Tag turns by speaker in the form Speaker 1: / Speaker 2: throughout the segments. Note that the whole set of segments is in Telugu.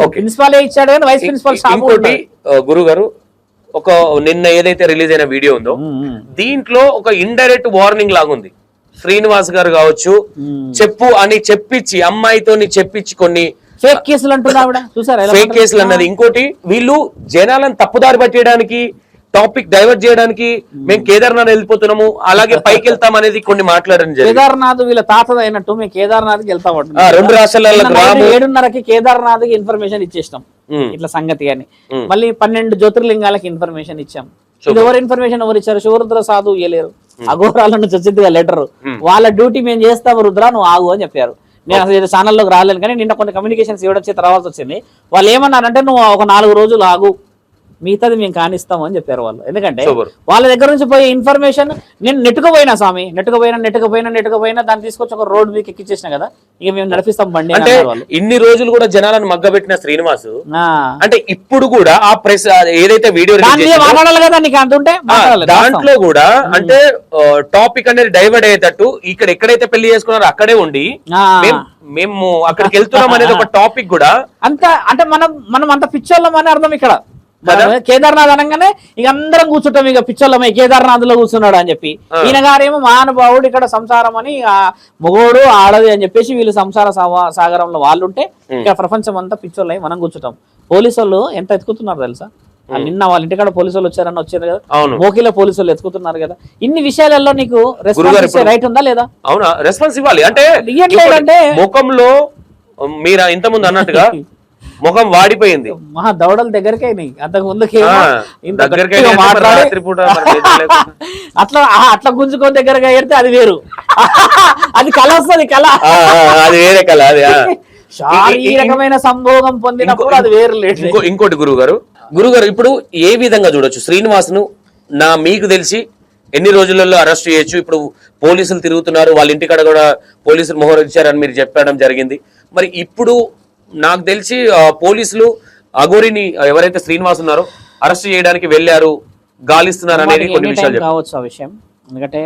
Speaker 1: Okay.
Speaker 2: ప్రిన్సిపాల్ ఇచ్చాడు కానీ వైస్ ప్రిన్సిపల్
Speaker 1: ఇంకోటి గురువు గారు ఒక నిన్న ఏదైతే రిలీజ్ అయిన వీడియో ఉందో దీంట్లో ఒక ఇండైరెక్ట్ వార్నింగ్ లాగా ఉంది శ్రీనివాస్ గారు కావచ్చు చెప్పు అని చెప్పించి అమ్మాయితోని చెప్పించి కొన్ని
Speaker 2: ఫేక్ కేసులు అంటున్నా
Speaker 1: ఫేక్? కేసులు అన్నది. ఇంకోటి వీళ్ళు జనాలను తప్పుదారి పట్టేయడానికి టాపిక్ డైవర్ట్ చేయడానికి మేము కేదార్నాథ్ వెళ్ళిపోతున్నాము అలాగే పైకి వెళ్తాం అనేది కొన్ని మాట్లాడడం
Speaker 2: కేదార్నాథ్ వీళ్ళ తాతది అయినట్టు మేము కేదార్నాథ్కి వెళ్తాం
Speaker 1: రెండు గ్రాము-
Speaker 2: ఏడున్నరకి కేదార్నాథ్కి ఇన్ఫర్మేషన్ ఇచ్చేసినాం.
Speaker 1: ఉమ్.
Speaker 2: ఇట్లా సంగతి అని.
Speaker 1: ఉమ్.
Speaker 2: మళ్ళీ పన్నెండు జ్యోతిర్లింగాలకి ఇన్ఫర్మేషన్ ఇచ్చాం. ఇది ఎవరు ఇన్ఫర్మేషన్ ఎవరు ఇచ్చారు? శివరుద్ర సాధువు ఇయ్యలేరు. అఘోరాల నుంచి వచ్చింది లెటర్ వాళ్ళ డ్యూటీ మేము చేస్తాం రుద్ర నువ్వు ఆగు అని చెప్పారు. నేను అసలు ఛానల్లోకి రాలేను కానీ నిన్న కొన్ని కమ్యూనికేషన్స్ ఇవ్వడం చేత రావాల్సి వచ్చింది. వాళ్ళు ఏమన్నారంటే నువ్వు ఒక నాలుగు రోజులు ఆగు. మిగతాది మేము కానిస్తాం అని చెప్పారు వాళ్ళు. ఎందుకంటే. వాళ్ళ దగ్గర నుంచి పోయే ఇన్ఫర్మేషన్ నేను నెట్టుకుపోయినా స్వామి. నెట్టుకుపోయినా నెట్టుకుపోయినా నెట్టుకుపోయినా దాన్ని తీసుకొచ్చి ఒక రోడ్ మీకు ఎక్కిచ్చేసిన కదా. ఇక మేము నడిపిస్తాం బండి
Speaker 1: అంటే ఇన్ని రోజులు కూడా జనాలను మగ్గబెట్టిన శ్రీనివాస్. అంటే ఇప్పుడు కూడా ఆ ప్రెస్ ఏదైతే వీడియో
Speaker 2: మాట్లాడాలి కదా నీకు అంటుంటే
Speaker 1: దాంట్లో కూడా అంటే టాపిక్ అనేది డైవర్ట్ అయ్యేటట్టు ఇక్కడ ఎక్కడైతే పెళ్ళి చేసుకున్నారో అక్కడే ఉండి మేము అక్కడికి వెళ్తున్నాం అనేది ఒక టాపిక్ కూడా
Speaker 2: అంత అంటే మనం మనం అంత పిచ్చోళ్ళం అని అర్థం ఇక్కడ. కేదార్నాథ్ అనగానే ఇక అందరం కూర్చుంటాం ఇక పిచ్చోళ్ళమే కేదార్నాథ్లో కూర్చున్నాడు? అని చెప్పి. ఈయన గారేమో మహానుభావుడు ఇక్కడ సంసారం అని ఆ మొగోడు ఆడది అని చెప్పేసి వీళ్ళు సంసార సాగరంలో వాళ్ళు ఉంటే ఇక్కడ ప్రపంచం అంతా పిచ్చోళ్ళై మనం కూర్చుంటాం. పోలీసు వాళ్ళు ఎంత ఎత్తుకుతున్నారు తెలుసా? నిన్న వాళ్ళ ఇంటికాడ పోలీసు వాళ్ళు వచ్చారని వచ్చారు కదా. మోకిలో పోలీసు వాళ్ళు ఎత్తుకుతున్నారు కదా. ఇన్ని విషయాలలో నీకు రెస్పాన్స్ రైట్ ఉందా లేదా?
Speaker 1: అవునా? రెస్పాన్స్ ఇవ్వాలి. అంటే
Speaker 2: ఇయ్యట్లేదంటే
Speaker 1: ముఖంలో మీరు ఇంత ముందు అన్నట్టుగా ముఖం వాడిపోయింది.
Speaker 2: మహా దౌడల దగ్గరకే అయినాయి. అంతకు ముందుకి. అట్లా అట్లా గుంజుకొని దగ్గరగా ఏరితే అది వేరు. అది కళ వస్తుంది కళ.
Speaker 1: అది వేరే కళ అది.
Speaker 2: శారీరకమైన సంభోగం పొందినప్పుడు అది వేరు లేదు.
Speaker 1: ఇంకో ఇంకోటి గురువు గారు గురువు గారు ఇప్పుడు ఏ విధంగా చూడొచ్చు? శ్రీనివాస్ను నా మీకు తెలిసి ఎన్ని రోజులలో అరెస్ట్ చేయొచ్చు? ఇప్పుడు పోలీసులు తిరుగుతున్నారు వాళ్ళ ఇంటికాడ కూడా పోలీసులు మొహర్ ఇచ్చారని మీరు చెప్పడం జరిగింది. మరి ఇప్పుడు నాకు తెలిసి పోలీసులు అఘోరిని ఎవరైతే శ్రీనివాస్ ఉన్నారో అరెస్ట్ చేయడానికి వెళ్ళారు గాలిస్తున్నారు అనేది కొన్ని విషయాలు
Speaker 2: కావచ్చు ఆ విషయం. ఎందుకంటే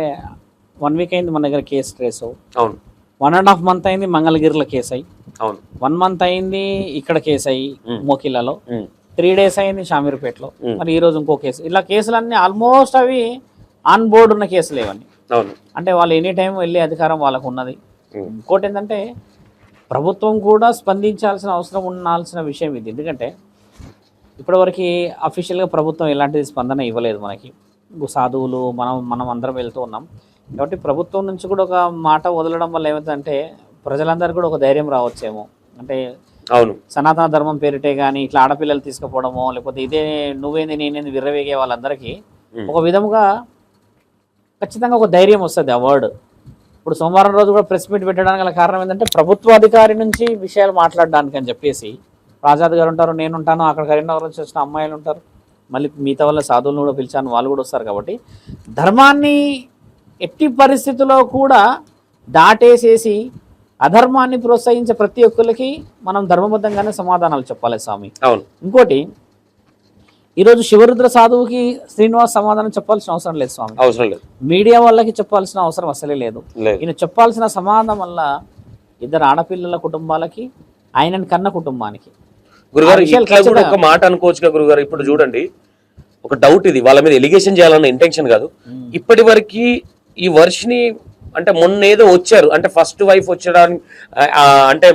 Speaker 2: వన్ వీక్ అయింది మన దగ్గర కేసు ట్రేస్
Speaker 1: అవును.
Speaker 2: వన్ అండ్ హాఫ్ మంత్ అయింది మంగళగిరిలో కేసు అయ్యి
Speaker 1: అవును.
Speaker 2: వన్ మంత్ అయింది ఇక్కడ కేసు అయ్యి మోకిలలో.
Speaker 1: ఉమ్,
Speaker 2: త్రీ డేస్ అయింది షామీర్పేటలో. మరి ఈ రోజు ఇంకో కేసు. ఇలా కేసులన్నీ ఆల్మోస్ట్ అవి ఆన్ బోర్డు ఉన్న కేసులు ఇవన్నీ అంటే వాళ్ళు ఎనీ టైం వెళ్ళే అధికారం వాళ్ళకు ఉన్నది. ఇంకోటి ఏంటంటే ప్రభుత్వం కూడా స్పందించాల్సిన అవసరం ఉండాల్సిన విషయం ఇది. ఎందుకంటే ఇప్పటివరకు అఫీషియల్గా ప్రభుత్వం ఎలాంటి స్పందన ఇవ్వలేదు మనకి. సాధువులు మనం మనం అందరం వెళ్తూ ఉన్నాం. కాబట్టి ప్రభుత్వం నుంచి కూడా ఒక మాట వదలడం వల్ల ఏమవుతుందంటే ప్రజలందరికీ కూడా ఒక ధైర్యం రావచ్చేమో. అంటే
Speaker 1: అవును.
Speaker 2: సనాతన ధర్మం పేరిటే కానీ ఇట్లా ఆడపిల్లలు తీసుకుపోవడమో లేకపోతే ఇదే నువ్వేంది నేనేంది విర్రవేగే వాళ్ళందరికీ. ఒక విధముగా ఖచ్చితంగా ఒక ధైర్యం వస్తుంది ఆ వర్డ్ ఇప్పుడు సోమవారం రోజు కూడా ప్రెస్ మీట్ పెట్టడానికి గల కారణం ఏంటంటే ప్రభుత్వ అధికారి నుంచి విషయాలు మాట్లాడడానికి అని చెప్పేసి ఆజాద్ గారు ఉంటారు నేను ఉంటాను అక్కడ కరీంనగర్ నుంచి వచ్చిన అమ్మాయిలు ఉంటారు. మళ్ళీ మిగతా వాళ్ళ సాధువులను కూడా పిలిచాను వాళ్ళు కూడా వస్తారు కాబట్టి ధర్మాన్ని ఎట్టి పరిస్థితుల్లో కూడా దాటేసేసి అధర్మాన్ని ప్రోత్సహించే ప్రతి ఒక్కరికి మనం ధర్మబద్ధంగానే సమాధానాలు చెప్పాలి స్వామి.
Speaker 1: అవును.
Speaker 2: ఇంకోటి ఈరోజు శివరుద్ర సాధువుకి శ్రీనివాస్ సమాధానం చెప్పాల్సిన అవసరం లేదు స్వామి.
Speaker 1: అవసరం లేదు.
Speaker 2: మీడియా వాళ్ళకి చెప్పాల్సిన అవసరం అసలే లేదు. ఈయన చెప్పాల్సిన సమాధానం వల్ల ఇద్దరు ఆడపిల్లల కుటుంబాలకి ఆయనని కన్న కుటుంబానికి.
Speaker 1: గురుగారు ఇట్లా కూడా ఒక మాట అనుకోవచ్చుగా గురుగారు ఇప్పుడు చూడండి. ఒక డౌట్ ఇది. వాళ్ళ మీద ఎలిగేషన్ చేయాలన్న ఇంటెన్షన్ కాదు. ఇప్పటి వరకు ఈ వర్షిని అంటే మొన్న ఏదో వచ్చారు. అంటే ఫస్ట్ వైఫ్ వచ్చడానికి అంటే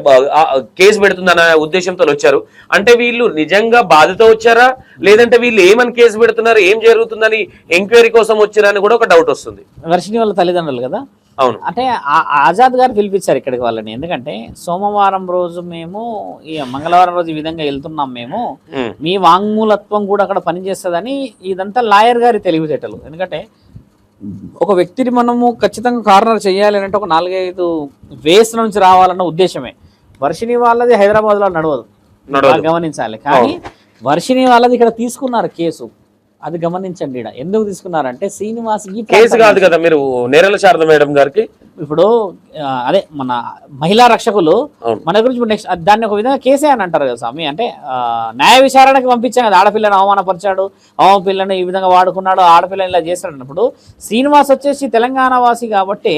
Speaker 1: కేసు పెడుతుందన్న ఉద్దేశంతో వచ్చారు. అంటే వీళ్ళు నిజంగా బాధతో వచ్చారా? లేదంటే వీళ్ళు ఏమని కేసు పెడుతున్నారు? ఏం జరుగుతుందని ఎంక్వైరీ కోసం వచ్చారా అని కూడా ఒక డౌట్ వస్తుంది.
Speaker 2: వర్షిని వాళ్ళ తల్లిదండ్రులు కదా?
Speaker 1: అవును.
Speaker 2: అంటే ఆ- ఆజాద్ గారు పిలిపించారు ఇక్కడికి వాళ్ళని. ఎందుకంటే సోమవారం రోజు మేము ఈ మంగళవారం రోజు ఈ విధంగా వెళ్తున్నాం మేము. మీ వాంగ్మూలత్వం కూడా అక్కడ పనిచేస్తుందని ఇదంతా లాయర్ గారి తెలివితేటలు. ఎందుకంటే ఒక వ్యక్తిని మనము ఖచ్చితంగా కార్నర్ చేయాలి అంటే ఒక నాలుగైదు వేస్ నుంచి రావాలన్న ఉద్దేశమే. వర్షిని వాళ్ళది హైదరాబాద్లో నడవదు. గమనించాలి. కానీ వర్షిని వాళ్ళది ఇక్కడ తీసుకున్నారు కేసు. అది గమనించండి ఈడ. ఎందుకు తీసుకున్నారంటే శ్రీనివాస్
Speaker 1: కేసు కాదు కదా మీరు నేరల శారద మేడం గారికి?
Speaker 2: ఇప్పుడు అదే మన మహిళా రక్షకులు. మన గురించి నెక్స్ట్ దాన్ని ఒక విధంగా కేసే అని అంటారు కదా స్వామి. అంటే న్యాయ విచారణకి పంపించాం కదా ఆడపిల్లని అవమానపరిచాడు అవమాన ఈ విధంగా వాడుకున్నాడు ఆడపిల్లని ఇలా చేశాడు అన్నప్పుడు శ్రీనివాస్ వచ్చేసి తెలంగాణ వాసి కాబట్టి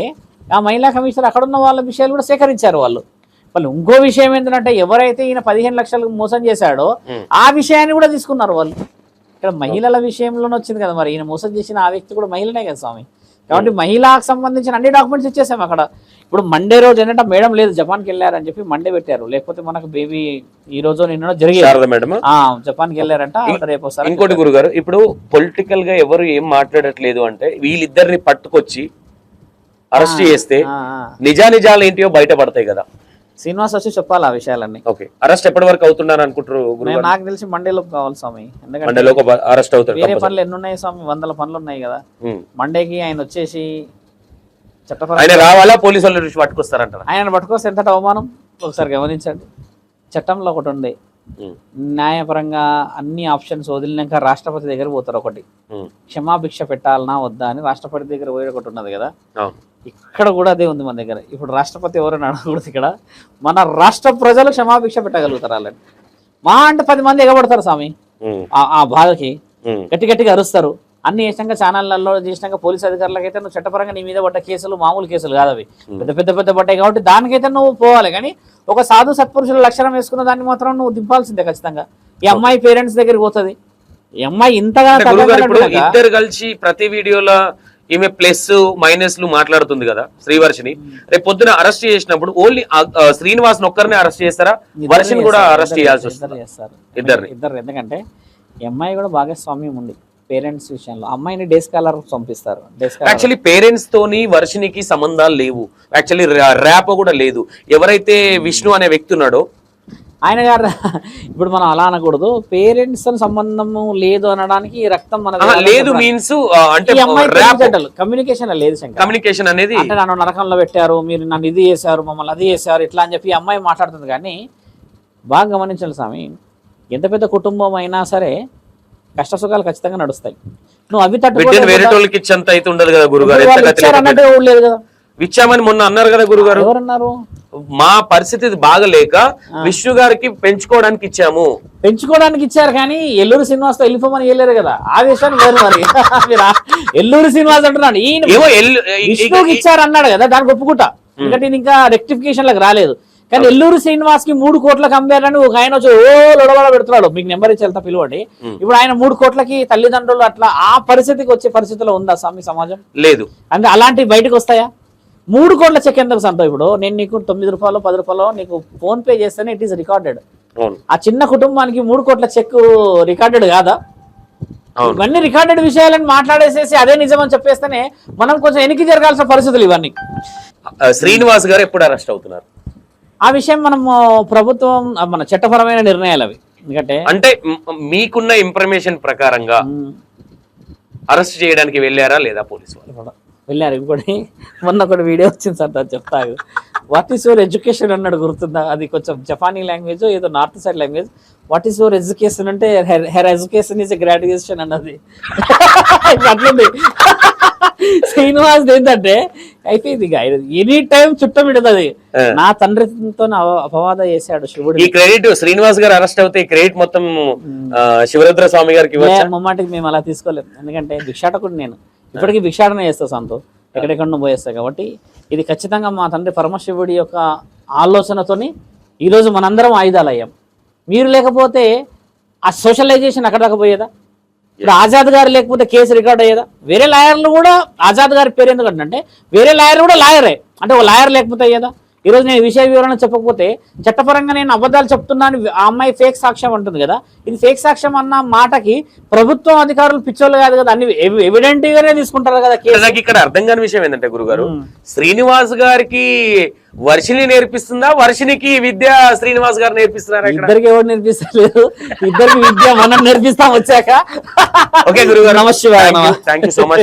Speaker 2: ఆ మహిళా కమిషనర్ అక్కడ ఉన్న వాళ్ళ విషయాలు కూడా సేకరించారు వాళ్ళు. వాళ్ళు ఇంకో విషయం ఏంటంటే ఎవరైతే ఈయన పదిహేను లక్షలకు మోసం చేశాడో. ఆ విషయాన్ని కూడా తీసుకున్నారు వాళ్ళు. ఇక్కడ మహిళల విషయంలోనే వచ్చింది కదా మరి. ఈయన మోసం చేసిన ఆ వ్యక్తి కూడా మహిళనే కదా స్వామి. కాబట్టి మహిళకు సంబంధించిన అన్ని డాక్యుమెంట్స్ ఇచ్చేసాం అక్కడ. ఇప్పుడు మండే రోజు ఏంటంటే మేడం లేదు జపాన్కి వెళ్ళారని చెప్పి మండే పెట్టారు. లేకపోతే మనకు బేబీ ఈ రోజు నిన్న జరిగేది.
Speaker 1: మేడం
Speaker 2: జపాన్కి వెళ్ళారంట రేపు వస్తారు
Speaker 1: ఇంకోటి గురుగారు ఇప్పుడు పొలిటికల్గా ఎవరు ఏం మాట్లాడట్లేదు అంటే వీళ్ళిద్దరిని పట్టుకొచ్చి అరెస్ట్ చేస్తే. నిజానిజాలు ఏంటియో బయటపడతాయి కదా.
Speaker 2: శ్రీనివాస్ వచ్చి చెప్పాలి ఆ విషయాలన్నీ.
Speaker 1: ఓకే. అరెస్ట్ ఎప్పటి వరకు అవుతున్నారు అనుకుంటారు
Speaker 2: నేను నాకు తెలిసి మండేలోపు కావాలి స్వామి. ఎందుకంటే
Speaker 1: అరెస్ట్ అవుతారు
Speaker 2: వేరే. పనులు ఎన్ని ఉన్నాయి స్వామి? వందల పనులు ఉన్నాయి కదా. మండేకి ఆయన వచ్చేసి
Speaker 1: ఆయన రావాలా? పోలీసు వాళ్ళు పట్టుకొస్తారంటారా?
Speaker 2: ఆయన పట్టుకొస్తే ఎంత అవమానం? ఒకసారి గమనించండి. చట్టంలో ఒకటి ఉంది. న్యాయపరంగా అన్ని ఆప్షన్స్ వదిలినాక రాష్ట్రపతి దగ్గర పోతారు ఒకటి. క్షమాభిక్ష పెట్టాలనా? వద్దా అని రాష్ట్రపతి దగ్గర పోయి ఒకటి ఉన్నది కదా. ఇక్కడ కూడా అదే ఉంది మన దగ్గర. ఇప్పుడు రాష్ట్రపతి ఎవరైనా అడగకూడదు ఇక్కడ. మన రాష్ట్ర ప్రజలు క్షమాభిక్ష పెట్టగలుగుతారు వాళ్ళని మా అంటే పది మంది ఎగబడతారు స్వామి. ఆ- బాధకి. గట్టి గట్టిగా అరుస్తారు. అన్ని చేసినాక ఛానళ్ళలో చేసినాక పోలీస్ అధికారులకు అయితే నువ్వు చట్టపరంగా నీ మీద పడ్డ కేసులు మామూలు కేసులు కాదు అవి. పెద్ద పెద్ద పెద్ద పడ్డాయి కాబట్టి దానికైతే నువ్వు పోవాలి. కానీ ఒక సాధు సత్పురుషుల లక్షణం వేసుకున్న దాన్ని మాత్రం నువ్వు దింపాల్సిందే ఖచ్చితంగా. ఈ అమ్మాయి పేరెంట్స్ దగ్గరికి పోతుంది. ఈ అమ్మాయి ఇంతగా
Speaker 1: ఇద్దరు కలిసి ప్రతి వీడియోలో ఈమె ప్లస్ మైనస్లు మాట్లాడుతుంది కదా శ్రీవర్షిని. రేపు పొద్దున అరెస్ట్ చేసినప్పుడు ఓన్లీ శ్రీనివాస్ ఒక్కరిని అరెస్ట్ చేస్తారా? వర్షిని కూడా అరెస్ట్ చేయాల్సి వస్తుంది?
Speaker 2: ఇద్దరు. ఇద్దరు ఎందుకంటే అమ్మాయి కూడా భాగస్వామ్యం ఉంది పేరెంట్స్ విషయంలో. అమ్మాయిని డే స్కాలర్ పంపిస్తారు
Speaker 1: యాక్చువల్లీ పేరెంట్స్ తోని వర్షినికి సంబంధాలు లేవు. యాక్చువల్లీ ర్యాప్ కూడా లేదు. ఎవరైతే విష్ణు అనే వ్యక్తి ఉన్నాడో
Speaker 2: ఆయన గారు ఇప్పుడు మనం అలా అనకూడదు. పేరెంట్స్ సంబంధము లేదు అనడానికి రక్తం మన
Speaker 1: లేదు మీన్స్ అంటే
Speaker 2: కమ్యూనికేషన్ లేదు
Speaker 1: కమ్యూనికేషన్ అనేది
Speaker 2: అంటే నన్ను నరకంలో పెట్టారు మీరు నన్ను ఇది చేశారు మమ్మల్ని అది చేశారు ఇట్లా అని చెప్పి అమ్మాయి మాట్లాడుతుంది. కానీ బాగా గమనించాలి స్వామి ఎంత పెద్ద కుటుంబం అయినా సరే కష్ట సుఖాలు ఖచ్చితంగా నడుస్తాయి. నువ్వు అవి తట్టుకోలేకపోతే-
Speaker 1: వేరే వాళ్ళకి ఇచ్చేంత అయితే ఉండదు కదా గురుగారు
Speaker 2: లేదు కదా.
Speaker 1: ఇచ్చామని మొన్న అన్నారు కదా గురుగారు.
Speaker 2: ఎవరన్నారు?
Speaker 1: మా పరిస్థితి బాగలేక విష్ణు గారికి పెంచుకోవడానికి ఇచ్చాము.
Speaker 2: పెంచుకోవడానికి ఇచ్చారు కానీ ఎల్లూరు శ్రీనివాస్తో వెళ్ళిపోమని వెళ్ళారు కదా. ఆ విషయాన్ని వేరు మరి. ఎల్లూరు శ్రీనివాస్ అంటున్నాడు. ఈయన విష్ణుకి ఇచ్చారు అన్నాడు కదా దానికి ఒప్పుకుంటా. ఎందుకంటే ఇంకా రెక్టిఫికేషన్లకు రాలేదు. కానీ ఎల్లూరు శ్రీనివాస్కి మూడు కోట్లకు అమ్మారని ఒక ఆయన వచ్చి ఓ లొడవడ పెడుతున్నాడు. మీకు నెంబర్ ఇచ్చి వెళ్తా పిలవండి. ఇప్పుడు ఆయన మూడు కోట్లకి తల్లిదండ్రులు అట్లా ఆ పరిస్థితికి వచ్చే పరిస్థితిలో ఉందా స్వామి సమాజం?
Speaker 1: లేదు.
Speaker 2: అంటే అలాంటివి బయటకు వస్తాయా? మూడు కోట్ల చెక్ ఎందుకు సంతో ఇప్పుడు? నేను నీకు తొమ్మిది రూపాయలు పది రూపాయలు నీకు ఫోన్ పే చేస్తేనే ఇట్ ఈస్ రికార్డెడ్ ఆ చిన్న కుటుంబానికి మూడు కోట్ల చెక్ రికార్డెడ్ కాదా? ఇవన్నీ రికార్డెడ్ విషయాలని మాట్లాడేసేసి అదే నిజం అని చెప్పేస్తేనే మనం కొంచెం వెనక్కి జరగాల్సిన పరిస్థితులు ఇవన్నీ.
Speaker 1: శ్రీనివాస్ గారు ఎప్పుడు అరెస్ట్ అవుతున్నారు?
Speaker 2: ఆ విషయం మనం ప్రభుత్వం మన చట్టపరమైన నిర్ణయాలు అవి. ఎందుకంటే
Speaker 1: అంటే మీకున్న ఇన్ఫర్మేషన్ ప్రకారంగా అరెస్ట్ చేయడానికి వెళ్ళారా లేదా పోలీసు వాళ్ళు?
Speaker 2: వెళ్ళారు ఇంకోటి మొన్న ఒకటి వీడియో వచ్చింది సార్ దాన్ని చెప్తాగు వాట్ ఈస్ యువర్ ఎడ్యుకేషన్ అన్నాడు గుర్తుందా? అది కొంచెం జపానీ లాంగ్వేజ్ ఏదో north side language what is your education అంటే హెర్ ఎడ్యుకేషన్ ఈజ్ గ్రాడ్యుయేషన్ అన్నది. అట్లుంది. శ్రీనివాస్ ఏంటంటే అయిపోయింది ఇక ఎనీ టైం చుట్టం
Speaker 1: ఆ.
Speaker 2: నా తండ్రితో అపవాద చేశాడు శివుడు.
Speaker 1: ఈ క్రెడిట్ శ్రీనివాస్ గారు అరెస్ట్ అవుతే క్రెడిట్ మొత్తం శివరుద్ర స్వామి గారికి
Speaker 2: ముమ్మాటికి మేము అలా తీసుకోలేము ఎందుకంటే భిక్షాటకుడు నేను. ఇప్పటికీ భిక్షాటన చేస్తా సంతో ఎక్కడెక్కడ పోయేస్తా కాబట్టి ఇది ఖచ్చితంగా మా తండ్రి పరమశివుడి యొక్క ఆలోచనతోని ఈరోజు మనందరం ఆయుధాలు అయ్యాం మీరు లేకపోతే ఆ సోషలైజేషన్ అక్కడ దాకా పోయేదా? ఇప్పుడు ఆజాద్ గారు లేకపోతే కేసు రికార్డ్ అయ్యేదా? వేరే లాయర్లు కూడా ఆజాద్ గారి పేరు ఎందుకు అంటే వేరే లాయర్ కూడా లాయరే. అంటే ఒక లాయర్ లేకపోతే అయ్యేదా? ఈరోజు నేను విషయ వివరణ చెప్పకపోతే చట్టపరంగా నేను అబద్ధాలు చెప్తున్నాను ఆ అమ్మాయి ఫేక్ సాక్ష్యం అంటుంది కదా. ఇది ఫేక్ సాక్ష్యం అన్న మాటకి ప్రభుత్వం అధికారులు పిచ్చోళ్ళు కాదు కదా. అన్ని ఎవిడెంట్ గానే తీసుకుంటారు కదా కేసు.
Speaker 1: నాకు ఇక్కడ అర్థం కాని విషయం ఏంటంటే గురుగారు శ్రీనివాస్ గారికి వర్షిని నేర్పిస్తుందా? వర్షినికి విద్య శ్రీనివాస్ గారు నేర్పిస్తున్నారా
Speaker 2: ఇద్దరికి ఎవరు నేర్పిస్తలేదు? ఇద్దరికి విద్య మనం నేర్పిస్తాం వచ్చాక.
Speaker 1: ఓకే గురుగారు.
Speaker 2: నమశివాయ నమః.
Speaker 1: Thank you so much